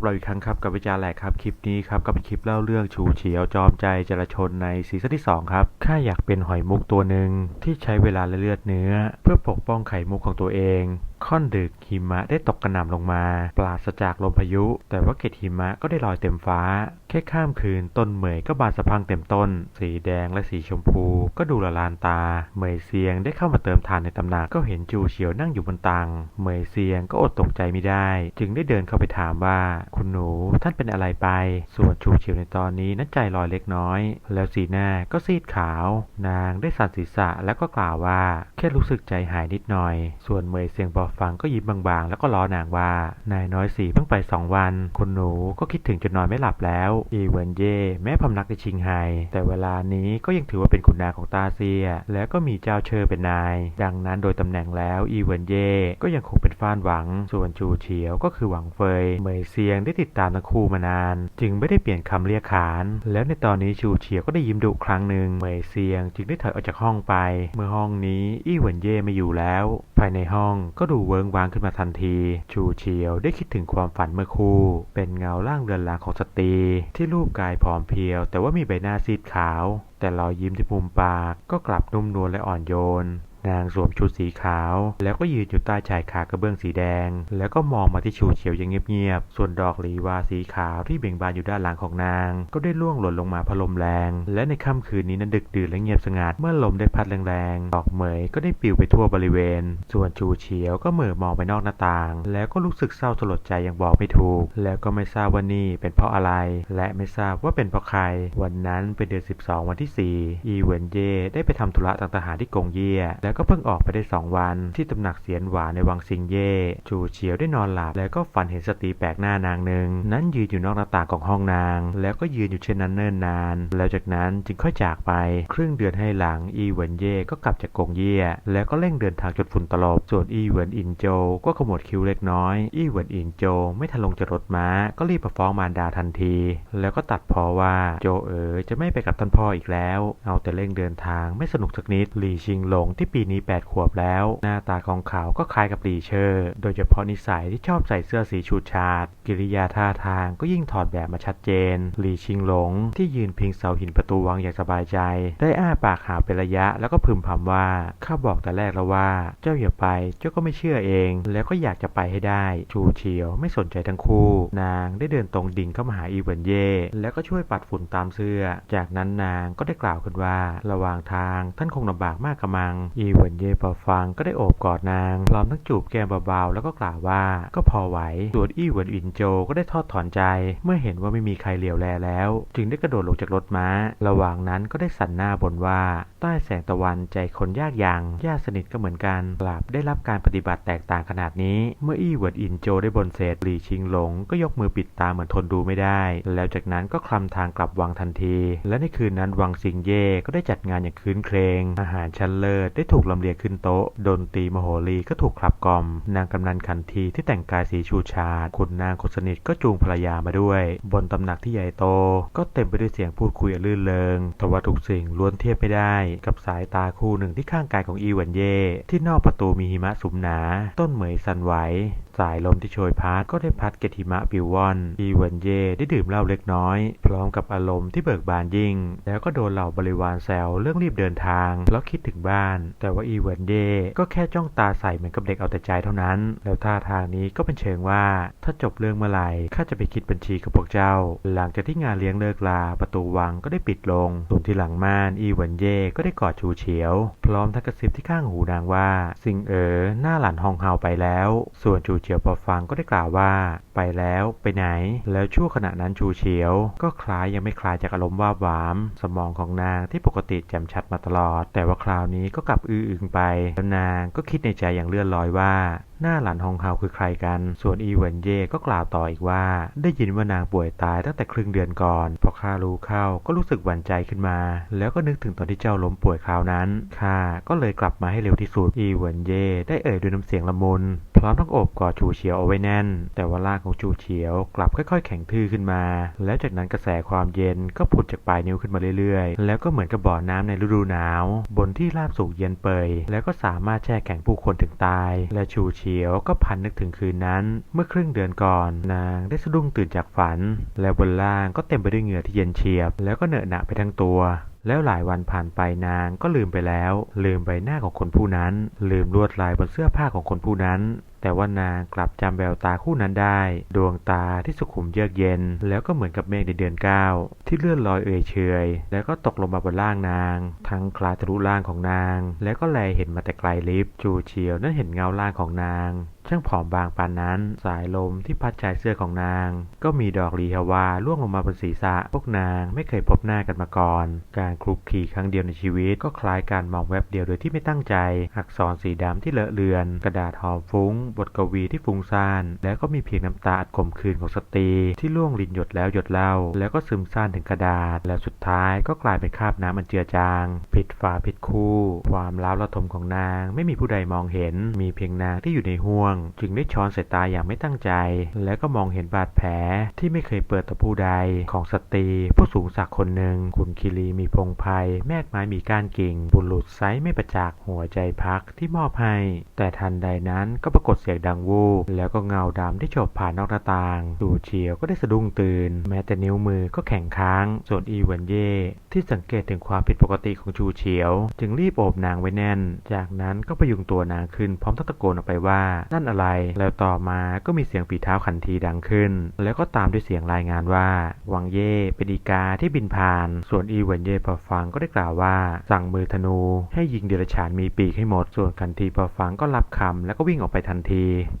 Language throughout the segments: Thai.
บเราอีกครั้งครับกับวิจารณ์แหลกครับ คลิปนี้ครับก็เป็นคลิปเล่าเรื่องชูเฉียวจอมใจจรชนในซีซั่นที่ 2 ครับข้าอยากเป็นหอยมุกตัวหนึ่งที่ใช้เวลาและเลือดเนื้อ เพื่อปกป้องไข่มุกของตัวเอง ค่อนดึกหิมะได้ตกกระหน่ำลงมา ปราศจากลมพายุ แต่ว่าเกล็ดหิมะก็ได้ลอยเต็มฟ้า แค่ข้ามคืนต้นเหมยก็บานสะพังเต็มต้น สีแดงและสีชมพูก็ดูละลานตา เหมยเซียงได้เข้ามาเติมทานในตำหนักก็เห็นจูเฉียวนั่งอยู่บนตังเหมยเซียงก็อดตกใจไม่ได้ จึงได้เดินเข้าไปถามว่า คุณหนูท่านเป็นอะไรไป ส่วนชูเฉียวในตอนนี้นั้นใจลอยเล็กน้อย แล้วสีหน้าก็ซีดขาว นางได้สั่นศีรษะแล้วก็กล่าวว่า แค่รู้สึกใจหายนิดหน่อย ส่วนเหมยเซียงพอกฟังก็ยิ้มบางๆ แล้วก็ล้อนางว่า นายน้อยสีเพิ่งไปสองวัน คุณหนูก็คิดถึงจนนอนไม่หลับแล้ว อีเวนเย่แม้พำนักในชิงไฮ แต่เวลานี้ก็ยังถือว่าเป็นคุณนายของตาเซีย แล้วก็มีเจ้าเชอเป็นนาย ดังนั้นโดยตำแหน่งแล้วอีเวนเย่ก็ยังคงเป็นฟ้านหวัง ส่วนจูเฉียวก็คือหวังเฟยเหมยเซียงได้ติดตามทั้งคู่มานาน จึงไม่ได้เปลี่ยนคำเรียกขาน แล้วในตอนนี้ชูเฉียวก็ได้ยิ้มดุครั้งหนึ่งเหมยเซียง จึงได้ถอยออกจากห้องไป เมื่อห้องนี้อีเวนเย่ไม่อยู่แล้ว ภายในห้องก็ดูเวิงวางขึ้นมาทันที ชูเชียวได้คิดถึงความฝันเมื่อคู่ เป็นเงาล่างเรือนรางของสตรี ที่รูปกายผอมเพรียว แต่ว่ามีใบหน้าซีดขาว แต่รอยยิ้มที่มุมปากก็กลับนุ่มนวลและอ่อนโยน นางสวมชุดสีขาว แล้วก็ยืนอยู่ใต้ชายคากระเบื้องสีแดง แล้วก็มองมาที่ชูเฉียวอย่างเงียบๆ ส่วนดอกลีวาสีขาวที่เบ่งบานอยู่ด้านหลังของนาง ก็ได้ร่วงหล่นลงมาพลมแรง และในค่ำคืนนี้นั้นดึกดื่นและเงียบสงัด เมื่อลมได้พัดแรงๆ ดอกเหมยก็ได้ปลิวไปทั่วบริเวณ ส่วนชูเฉียวก็เหม่อมองไปนอกหน้าต่าง แล้วก็รู้สึกเศร้าสลดใจอย่างบอกไม่ถูก แล้วก็ไม่ทราบว่านี่เป็นเพราะอะไร และไม่ทราบว่าเป็นเพราะใคร วันนั้นเป็นเดือน 12 วันที่ 4 อีเวนเย่ได้ไปทำธุระต่างทหารที่กงเย่แล้วก็เพิ่งออกไปได้สองวัน ที่ตำหนักเสียนหวานในวังซิงเย่จูเฉียวได้นอนหลับ แล้วก็ฝันเห็นสตรีแปลกหน้านางหนึ่งนั้นยืนอยู่นอกหน้าต่างของห้องนาง แล้วก็ยืนอยู่เช่นนั้นเนิ่นนาน แล้วจากนั้นจึงค่อยจากไป ครึ่งเดือนให้หลังอีเหวินเย่ก็กลับจากกงเย่แล้วก็เร่งเดินทางจนฝุ่นตลบส่วนอีเหวินอินโจ ก็ขมวดคิ้วเล็กน้อยอีเหวินอินโจ ไม่ทันลงจากรถม้า ก็รีบมาฟ้องมารดาทันที แล้วก็ตัดพอว่าโจเอ๋อจะไม่ไปกับท่านพ่ออีกแล้ว เอาแต่เร่งเดินทางไม่สนุกสักนิดหลี่ชิงหลงที่ปีีนี้ 8 ขวบแล้ว หน้าตาของเขาก็คล้ายกับลีเชอร์ โดยเฉพาะนิสัยที่ชอบใส่เสื้อสีฉูดฉาด กิริยาท่าทางก็ยิ่งถอดแบบมาชัดเจน ลีชิงหลง ที่ยืนพิงเสาหินประตูวังอย่างสบายใจ ได้อ้าปากหาเป็นระยะ แล้วก็พึมพำว่า ข้าบอกแต่แรกแล้วว่า เจ้าอย่าไป เจ้าก็ไม่เชื่อเอง แล้วก็อยากจะไปให้ได้ ชูเฉียวไม่สนใจทั้งคู่ นางได้เดินตรงดิ่งเข้ามาหาอีเวนเย่ แล้วก็ช่วยปัดฝุ่นตามเสื้อ จากนั้นนางก็ได้กล่าวขึ้นว่า ระหว่างทางท่านคงลำบากมากกระมังอีเวนเย่พอฟังก็ได้โอบกอดนางพร้อมทั้งจูบแก้มเบาๆแล้วก็กล่าวว่าก็พอไหวส่วนอี้เหวนอินโจก็ได้ทอดถอนใจ เมื่อเห็นว่าไม่มีใครเหลียวแลแล้ว จึงได้กระโดดลงจากรถม้า ระหว่างนั้นก็ได้สั่นหน้าบนว่า ใต้แสงตะวันใจคนยากยังญาติสนิทก็เหมือนกันกลับได้รับการปฏิบัติแตกต่างขนาดนี้ เมื่ออี้เหวนอินโจได้บนเสร็จหลีชิงหลง ก็ยกมือปิดตาเหมือนทนดูไม่ได้ แล้วจากนั้นก็คลำทางกลับวังทันที และในคืนนั้นวังซิงเย่ก็ได้จัดงานอย่างคืนเครงอาหารชั้นเลิศได้ถูกลำเลียงขึ้นโต๊ะ ดนตรีมโหรีก็ถูกขับกล่อม นางกำนันขันทีที่แต่งกายสีชูชาดขุนนางคนสนิทก็จูงภรรยามาด้วย บนตำหนักที่ใหญ่โต ก็เต็มไปด้วยเสียงพูดคุยลื่นเริงทว่าทุกสิ่งล้วนเทียบไม่ได้ กับสายตาคู่หนึ่งที่ข้างกายของอีหวันเย่ที่นอกประตูมีหิมะสุมหนา ต้นเหมยสั่นไหวสายลมที่โชยพัดก็ได้พัดเกล็ดหิมะปิววอนอีเวนเย่ได้ดื่มเหล้าเล็กน้อย พร้อมกับอารมณ์ที่เบิกบานยิ่ง แล้วก็โดนเหล่าบริวารแซวเรื่องรีบเดินทางแล้วคิดถึงบ้าน แต่ว่าอีเวนเย่ก็แค่จ้องตาใส่เหมือนกับเด็กเอาแต่ใจเท่านั้น แล้วท่าทางนี้ก็เป็นเชิงว่า ถ้าจบเรื่องเมื่อไหร่ข้าจะไปคิดบัญชีกับพวกเจ้า หลังจากที่งานเลี้ยงเลิกลาประตูวังก็ได้ปิดลงส่วนที่หลังม่านอีเวนเย่ก็ได้กอดชูเฉียว พร้อมทั้งกระซิบที่ข้างหูนางว่า สิงเอ๋อหน้าหลานฮองเฮาไปแล้ว ส่วนชูเฉียวพอฟังก็ได้กล่าวว่า ไปแล้วไปไหน แล้วชั่วขณะนั้นชูเฉียว ก็คล้ายยังไม่คลายจากอารมณ์ว่าหวาม สมองของนางที่ปกติแจ่มชัดมาตลอด แต่ว่าคราวนี้ก็กลับอื้ออึงไปแล้วนางก็คิดในใจอย่างเลื่อนลอยว่า หน้าหลานฮองเฮาคือใครกัน ส่วนอีเวนเย่ก็กล่าวต่ออีกว่า ได้ยินว่านางป่วยตายตั้งแต่ครึ่งเดือนก่อน พอข้ารู้เข้าก็รู้สึกหวั่นใจขึ้นมา แล้วก็นึกถึงตอนที่เจ้าล้มป่วยคราวนั้นข้าก็เลยกลับมาให้เร็วที่สุด อีเวนเย่ได้เอ่ยด้วยน้ำเสียงละมุนพร้อมทั้งโอบกอดชูเฉียวเอาไว้แน่น แต่ว่าร่างของชูเฉียวกลับค่อย ๆ แข็งทื่อขึ้นมา แล้วจากนั้นกระแสความเย็นก็ผุดจากปลายนิ้วขึ้นมาเรื่อยๆ แล้วก็เหมือนกับบ่อน้ำในฤดูหนาว บนที่ราบสูงเย็นเปยแล้วก็สามารถแช่แข็งผู้คนถึงตาย และชูเฉียวฉียวก็พันนึกถึงคืนนั้น เมื่อครึ่งเดือนก่อน นางได้สะดุ้งตื่นจากฝัน และบนล่างก็เต็มไปด้วยเหงื่อที่เย็นเฉียบ แล้วก็เหนอะหนะไปทั้งตัว แล้วหลายวันผ่านไปนางก็ลืมไปแล้ว ลืมใบหน้าของคนผู้นั้น ลืมลวดลายบนเสื้อผ้าของคนผู้นั้น แต่ว่านางกลับจำแววตาคู่นั้นได้ ดวงตาที่สุขุมเยือกเย็น แล้วก็เหมือนกับเมฆในเดือนเก้าที่เลื่อนลอยเอ่ยเชยแล้วก็ตกลงมาบนล่างนาง ทั้งคลาทะลุล่างของนาง แล้วก็แลเห็นมาแต่ไกลลิฟจูเฉียวนั้นเห็นเงาล่างของนางช่างผอมบางปานนั้น สายลมที่พัดชายเสื้อของนาง ก็มีดอกลีฮาวาล่วงลงมาบนศีรษะ พวกนางไม่เคยพบหน้ากันมาก่อน การคลุกคลีครั้งเดียวในชีวิต ก็คล้ายการมองแวบเดียวโดยที่ไม่ตั้งใจ อักษรสีดำที่เลอะเลือน กระดาษหอมฟุ้งบทกวีที่ฟุ้งซ่าน แล้วก็มีเพียงน้ำตาอัดขมขื่นของสตรี ที่ล่วงลินหยดแล้วหยดเล่า แล้วก็ซึมซ่านถึงกระดาษ แล้วสุดท้ายก็กลายเป็นคราบน้ำอันเจือจาง ผิดฝาผิดคู่ ความล้าวระทมของนาง ไม่มีผู้ใดมองเห็น มีเพียงนางที่อยู่ในห่วง จึงได้ช้อนสายตาอย่างไม่ตั้งใจ แล้วก็มองเห็นบาดแผลที่ไม่เคยเปิดต่อผู้ใดของสตรี ผู้สูงศักดิ์คนหนึ่งคุณคิรีมีพงไพรแมกไม้มีก้านกิ่ง บุรุษไซส์ไม่ประจักษ์หัวใจพักที่มอบให้แต่ทันใดนั้นก็ปรากฏเสียงดังวูบแล้วก็เงาดำที่โฉบผ่านนอกหน้าต่างดูเฉียวก็ได้สะดุ้งตื่น แม้แต่นิ้วมือก็แข็งค้าง ส่วนอีเวนเย่ที่สังเกตถึงความผิดปกติของชูเฉียว จึงรีบโอบนางไว้แน่น จากนั้นก็ประยุงตัวนางขึ้นพร้อมทั้งตะโกนออกไปว่านั่นอะไร แล้วต่อมาก็มีเสียงฝีเท้าขันทีดังขึ้น แล้วก็ตามด้วยเสียงรายงานว่า วังเย่เป็นอีกาที่บินผ่าน ส่วนอีเวนเย่พอฟังก็ได้กล่าวว่า สั่งมือธนู ให้ยิงเดรัจฉานมีปีกให้หมด ส่วนขันทีพอฟังก็รับคำแล้วก็วิ่งออกไปทันที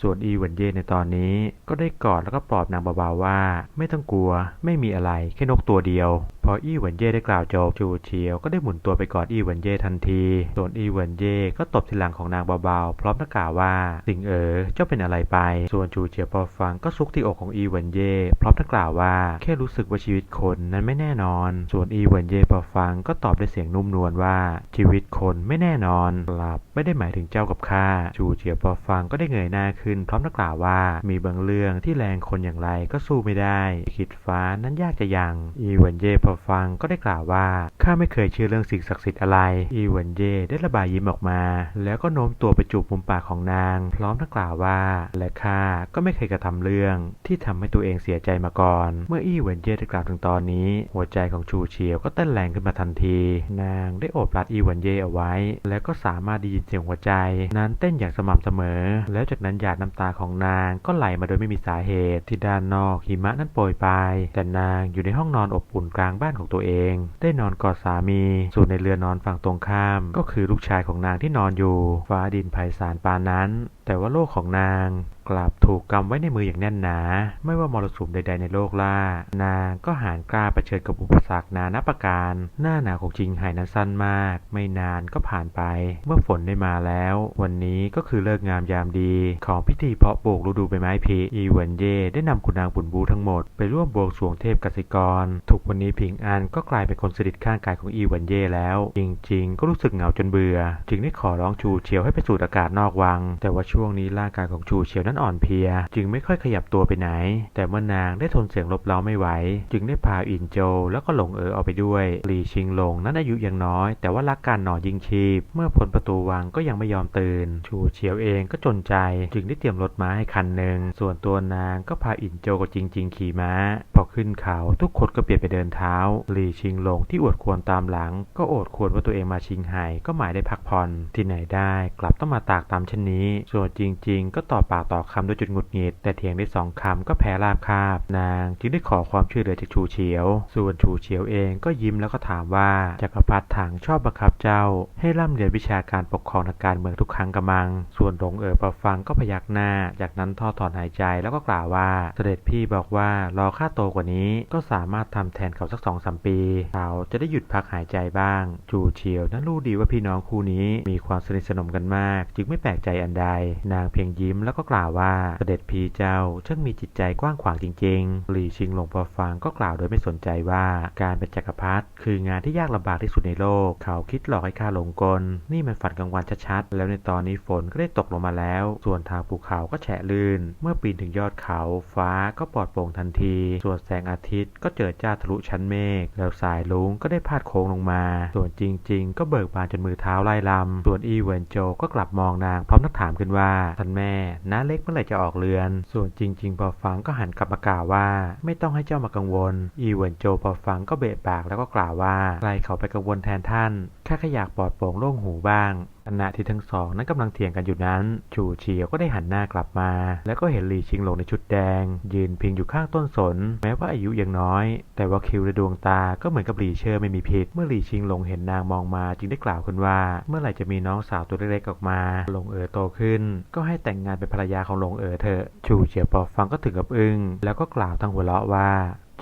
ส่วนอีเวนเย่ในตอนนี้ ก็ได้กอดแล้วก็ปลอบนางเบาๆว่า ไม่ต้องกลัว ไม่มีอะไรแค่นกตัวเดียว พออีเวนเย่ได้กล่าวจบจูเชียวก็ได้หมุนตัวไปกอดอีเวนเย่ทันที ส่วนอีเวนเย่ก็ตบที่หลังของนางเบาๆ พร้อมทั้งกล่าวว่าสิงเอ๋อเจ้าเป็นอะไรไป ส่วนจูเชียวพอฟังก็ซุกที่อกของอีเวนเย่พร้อมทั้งกล่าวว่าแค่รู้สึกว่าชีวิตคนนั้นไม่แน่นอน ส่วนอีเวนเย่พอฟังก็ตอบด้วยเสียงนุ่มนวลว่าชีวิตคนไม่แน่นอนหลับไม่ได้หมายถึงเจ้ากับข้าจูเชียวพอฟังก็ได้เงยหน้าขึ้นพร้อมทั้งกล่าวว่ามีบางเรื่องที่แรงคนอย่างไรก็สู้ไม่ได้คิดฟ้านั้นยากจะยัง อีเวนเย่พอฟังก็ได้กล่าวว่าข้าไม่เคยเชื่อเรื่องสิ่งศักดิ์สิทธิ์อะไร อีเวนเย่ได้ระบายยิ้มออกมา แล้วก็โน้มตัวไปจูบมุมปากของนาง พร้อมทั้งกล่าวว่า และข้าก็ไม่เคยกระทำเรื่องที่ทำให้ตัวเองเสียใจมาก่อน เมื่ออีเวนเย่ได้กล่าวถึงตอนนี้ หัวใจของชูเฉียวก็เต้นแรงขึ้นมาทันที นางได้โอบรัดอีเวนเย่เอาไว้ แล้วก็สามารถได้ยินเสียงหัวใจ นั้นเต้นอย่างสม่ำเสมอ แล้ล้วจากนั้นหยาดน้ำตาของนางก็ไหลมาโดยไม่มีสาเหตุ ที่ด้านนอกหิมะนั้นโปรยปลายแต่นางอยู่ในห้องนอนอบอุ่นกลางบ้านของตัวเอง ได้นอนกอดสามี ส่วนในเรือนนอนฝั่งตรงข้าม ก็คือลูกชายของนางที่นอนอยู่ ฟ้าดินไพศาลปานนั้นแต่ว่าโลกของนางกลับถูกกำไว้ในมืออย่างแน่นหนา ไม่ว่ามรสุมใด ๆ ในโลกล่า นางก็หานกล้าเผชิญกับอุปสรรคนานาประการ หน้าหนาวของจิงไห่นั้นสั้นมาก ไม่นานก็ผ่านไป เมื่อฝนได้มาแล้ว วันนี้ก็คือเลิกงามยามดี ของพิธีเพาะปลูกฤดูใบไม้ผลิอีเวนเย่ได้นำคุณนางบุญบูทั้งหมดไปร่วมบวงสรวงเทพกสิกร ทุกวันนี้ผิงอันก็กลายเป็นคนสนิทข้างกายของอีเวนเย่แล้ว จริง ๆ ก็รู้สึกเหงาจนเบื่อ จึงได้ขอร้องชูเฉียวให้ไปสูดอากาศนอกวัง แต่ว่าช่วงนี้ร่างกายของชูเฉียวนั้นอ่อนเพลีย จึงไม่ค่อยขยับตัวไปไหน แต่เมื่อนางได้ทนเสียงรบเร้าไม่ไหว จึงได้พาอินโจแล้วก็หลงเอ๋อเอาไปด้วยหลีชิงหลงนั้นอายุยังน้อย แต่ว่ารักการหนอยิงชีพ เมื่อพ้นประตูวังก็ยังไม่ยอมตื่น ชูเฉียวเองก็จนใจ จึงได้เตรียมรถม้าให้คันหนึ่งส่วนตัวนางก็พาอินโจกับจริง ๆ ขี่ม้า พอขึ้นเขาทุกคนก็เปลี่ยนไปเดินเท้าหลีชิงหลงที่อวดควรตามหลัง ก็อดควรว่าตัวเองมาชิงไห่ก็หมายได้พักผ่อนที่ไหนได้กลับต้องมาตากตามเช่นนี้ส่วนจริง ๆ ก็ต่อปากต่อคำด้วยจุดหงุดหงิด แต่เถียงได้สองคำก็แพ้ราบคาบ นางจึงได้ขอความช่วยเหลือจากชูเฉียว ส่วนชูเฉียวเองก็ยิ้มแล้วก็ถามว่าจักรพรรดิถังชอบบังคับเจ้า ให้ร่ำเรียนวิชาการปกครองทางการเมืองทุกครั้งกระมัง ส่วนหลงเอ๋อพอฟังก็พยักหน้า จากนั้นทอดถอนหายใจแล้วก็กล่าวว่า เสด็จพี่บอกว่ารอข้าโตกว่านี้ก็สามารถทำแทนเขาสักสองสามปี เขาจะได้หยุดพักหายใจบ้าง จูเฉียวนั้นรู้ดีว่าพี่น้องคู่นี้มีความสนิทสนมกันมาก จึงไม่แปลกใจอันใดนางเพียงยิ้มแล้วก็กล่าวว่าเสด็จพีเจ้าช่างมีจิตใจกว้างขวางจริงๆ หลี่ชิงหลงพอฟังก็กล่าวโดยไม่สนใจว่าการเป็นจักรพรรดิคืองานที่ยากลำบากที่สุดในโลก เขาคิดหลอกให้ข้าหลงกล นี่มันฝันกลางวันชัดๆ แล้วในตอนนี้ฝนก็ได้ตกลงมาแล้ว ส่วนทางภูเขาก็แฉะลื่น เมื่อปีนถึงยอดเขาฟ้าก็ปลอดโปร่งทันที ส่วนแสงอาทิตย์ก็เจิดจ้าทะลุชั้นเมฆ แล้วสายลุงก็ได้พาดโค้งลงมา ส่วนจริง ๆ ก็เบิกบานจนมือเท้าไล่ลำ ส่วนอีเวนโจก็กลับมองนางพร้อมนักถามขึ้นว่าว่าท่านแม่น้าเล็กเมื่อไหร่จะออกเรือน ส่วนจริง ๆ พอฟังก็หันกลับมากล่าวว่า ไม่ต้องให้เจ้ามากังวล อีเหวินโจพอฟังก็เบะปากแล้วก็กล่าวว่าใครเขาไปกังวลแทนท่านข้าแค่อยากปลอดโปร่งโล่งหูบ้างขณะที่ทั้งสองนั้นกำลังเถียงกันอยู่นั้น ชูเฉียวก็ได้หันหน้ากลับมา แล้วก็เห็นหลี่ชิงหลงในชุดแดง ยืนพิงอยู่ข้างต้นสน แม้ว่าอายุยังน้อย แต่ว่าคิ้วและดวงตาก็เหมือนกับหลี่เชอร์ไม่มีผิด เมื่อหลี่ชิงหลงเห็นนางมองมาจึงได้กล่าวขึ้นว่า เมื่อไหร่จะมีน้องสาวตัวเล็กๆออกมาหลงเอ๋อโตขึ้น ก็ให้แต่งงานเป็นภรรยาของหลงเอ๋อเถอะ ชูเฉียวพอฟังก็ถึงกับอึ้งแล้วก็กล่าวทั้งหัวเราะว่า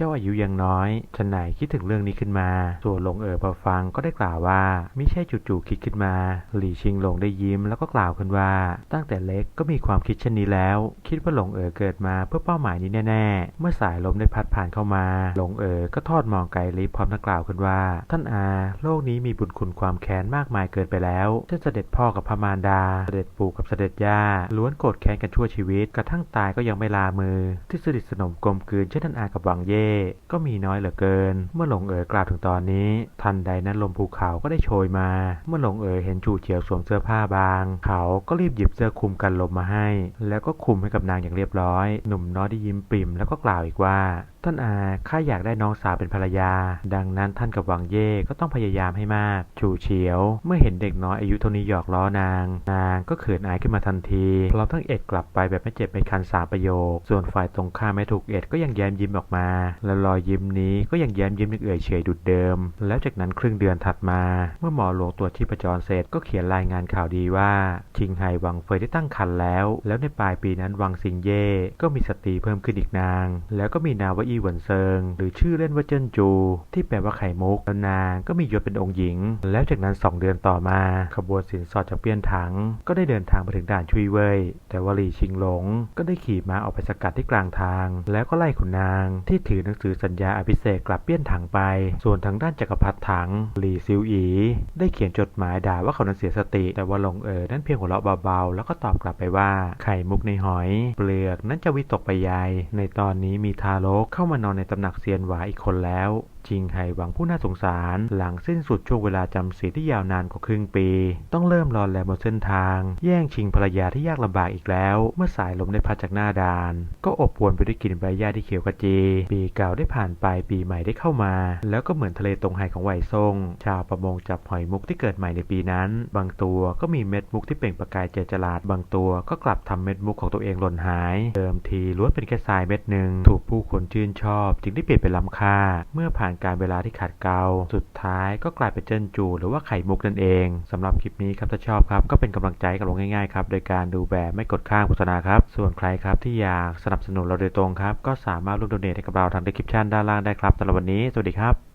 จ้าอายุยังน้อยฉันไหนคิดถึงเรื่องนี้ขึ้นมา ส่วนหลงเอ๋อพอฟังก็ได้กล่าวว่าไม่ใช่จู่ๆคิดขึ้นมา หลี่ชิงหลงได้ยิ้มแล้วก็กล่าวขึ้นว่า ตั้งแต่เล็กก็มีความคิดเช่นนี้แล้ว คิดว่าหลงเอ๋อเกิดมาเพื่อเป้าหมายนี้แน่ๆ เมื่อสายลมได้พัดผ่านเข้ามา หลงเอ๋อก็ทอดมองไกลลิฟพร้อมทั้งกล่าวขึ้นว่า ท่านอา โลกนี้มีบุญคุณความแค้นมากมายเกินไปแล้วท่นเสด็จพ่อกับพมารดา เสด็จปู่กับเสด็จย่าล้วนโกรธแค้นกันชั่วชีวิต กระทั่งตายก็ยังไม่ลามือ ที่สนิทสนมกลมกลืนเช่นท่านอากับวังเย่ก็มีน้อยเหลือเกิน เมื่อหลงเอ๋อกล่าวถึงตอนนี้ ทันใดนั้นลมภูเขาก็ได้โชยมา เมื่อหลงเอ๋อเห็นชูเฉียวสวมเสื้อผ้าบาง เขาก็รีบหยิบเสื้อคลุมกันลมมาให้ แล้วก็คลุมให้กับนางอย่างเรียบร้อย หนุ่มน้อยได้ยิ้มปริ่มแล้วก็กล่าวอีกว่าท่านอาข้าอยากได้น้องสาวเป็นภรรยา ดังนั้นท่านกับวังเย่ก็ต้องพยายามให้มาก ชูเฉียว เมื่อเห็นเด็กน้อยอายุเท่านี้หยอกล้อนาง นางก็เขินอายขึ้นมาทันทีพร้อมทั้งเอ็ดกลับไปแบบไม่เจ็บไม่คันสาประโยค ส่วนฝ่ายตรงข้ามไม่ถูกเอ็ดก็ยังแย้มยิ้มออกมา และรอยยิ้มนี้ก็ยังแย้มยิ้มยังเอื่อยเฉยดุดเดิม แล้วจากนั้นครึ่งเดือนถัดมา เมื่อหมอหลวงตรวจชีพจรเสร็จก็เขียนรายงานข่าวดีว่าชิงไห่วังเฟยได้ตั้งครรภ์แล้ว แล้วในปลายปีนั้นวังซิงเย่ก็มีสตรีเพิ่มขึ้นอีกนาง แล้วก็มีนาวอีหวนเซิง หรือชื่อเล่นว่าเจิ้นจู ที่แปลว่าไข่มุกแล้วนางก็มียศเป็นองค์หญิง แล้วจากนั้น 2 เดือนต่อมา ขบวนสินสอดจากเปียนถัง ก็ได้เดินทางมาถึงด่านชุยเว่ยแต่ว่าหลี่ชิงหลง ก็ได้ขี่ม้าออกไปสกัดที่กลางทาง แล้วก็ไล่ขุนนาง ที่ถือหนังสือสัญญาอภิเษกกลับเปี้ยนถังไป ส่วนทางด้านจักรพรรดิถัง หลี่ซิวอี ได้เขียนจดหมายด่าว่าเขานั้นเสียสติ แต่ว่าหลงเอ๋อนั้นเพียงหัวเราะเบาๆ แล้วก็ตอบกลับไปว่าไข่มุกในหอย เปลือกนั้นจะวิตกไปยายในตอนนี้มีทารกเข้ามานอนในตำหนักเซียนหวาอีกคนแล้ว จิงไห่หวังผู้น่าสงสารหลังสิ้นสุดช่วงเวลาจำศีลที่ยาวนานกว่าครึ่งปี ต้องเริ่มรอนแลบนเส้นทาง แย่งชิงภรรยาที่ยากลำบากอีกแล้ว เมื่อสายลมได้พัดจากหน้าดาน ก็อบอวลไปด้วยกลิ่นใบหญ้าที่เขียวขจี ปีเก่าได้ผ่านไปปีใหม่ได้เข้ามา แล้วก็เหมือนทะเลตรงไห่ของไหวซงชาวประมงจับหอยมุกที่เกิดใหม่ในปีนั้น บางตัวก็มีเม็ดมุกที่เปล่งประกายเจจราดบางตัวก็กลับทำเม็ดมุกของตัวเองหล่นหาย เดิมทีล้วนเป็นแค่ทรายเม็ดหนึ่งถูกผู้คนชื่นชอบ จึงได้เปลี่ยนเป็นล้ำค่าเมื่อผ่านการเวลาที่ขาดเกลาสุดท้ายก็กลายเป็นเจิ้นจู หรือว่าไข่มุกนั่นเองสำหรับคลิปนี้ครับถ้าชอบครับก็เป็นกำลังใจกับเราง่ายๆครับโดยการดูแบบไม่กดข้างโฆษณาครับส่วนใครครับที่อยากสนับสนุนเราโดยตรงครับก็สามารถร่วมโดเนทให้กับเราทางดีคลิปชันด้านล่างได้ครับสำหรับวันนี้สวัสดีครับ